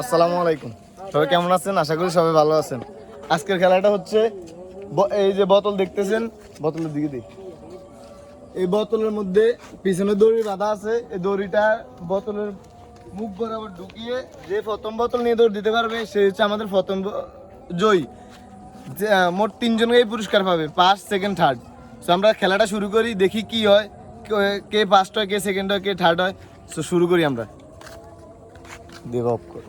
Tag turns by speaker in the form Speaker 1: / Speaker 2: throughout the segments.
Speaker 1: আসসালামু আলাইকুম। সবাই কেমন আছেন? আশা করি সবাই ভালো আছেন। আজকের খেলাটা হচ্ছে এই যে বোতল দেখতেছেন, বোতলের দিকে দিই এই বোতলের মধ্যে পিছনে দড়ি বাঁধা আছে। এই দড়িটা বোতলের মুখ বরাবর ঢুকিয়ে যে প্রথম বোতল নিয়ে দৌড় দিতে পারবে, সে হচ্ছে আমাদের প্রথম জয়ী। মোট তিনজনকেই পুরস্কার পাবে ফার্স্ট সেকেন্ড থার্ড তো আমরা খেলাটা শুরু করি, দেখি কি হয়। কে- ফার্স্ট হয় কে সেকেন্ড হয় কে থার্ড হয় তো শুরু করি আমরা। দেব অফ কর।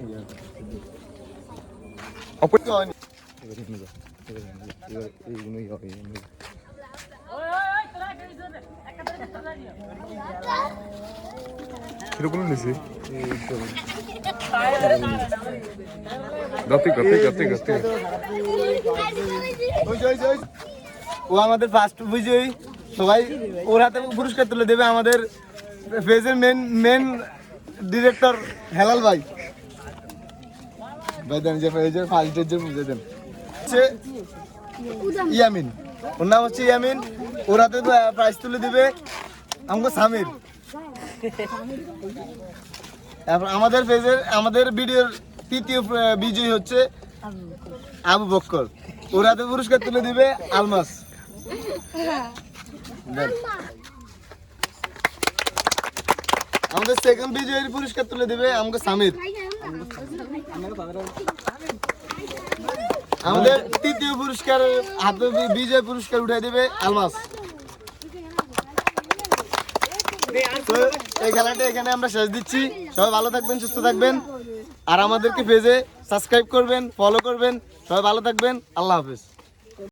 Speaker 2: কীরকম নিছি গতি গতি গতি গতি।
Speaker 1: ও আমাদের ফার্স্ট সবাই ওর হাতে পুরস্কার তুলে দেবে আমাদের ফেজের মেন মেন ডিরেক্টর হেলাল ভাই। ভাই দেন যে ফেজের ফার্স্ট ডেট যে বুঝে দেন। হচ্ছে ইয়ামিন। ওর নাম হচ্ছে ইয়ামিন। ওর হাতে প্রাইজ তুলে দিবে আমাকে সামির। আমাদের পেজের আমাদের ভিডিওর তৃতীয় বিজয়ী হচ্ছে আবু বক্কর। ওর হাতে পুরস্কার তুলে দিবে আলমাস। আমাদের সেকেন্ড বিজয়ীর পুরস্কার তুলে দিবে আমাকে সামির। আমাদের তৃতীয় পুরস্কার, হাতে বিজয় পুরস্কার উঠাই দেবে আলমাস। এই খেলাটা এখানে আমরা শেষ দিচ্ছি। সবাই ভালো থাকবেন, সুস্থ থাকবেন। আর আমাদেরকে পেজে সাবস্ক্রাইব করবেন ফলো করবেন। সবাই ভালো থাকবেন। আল্লাহ হাফেজ।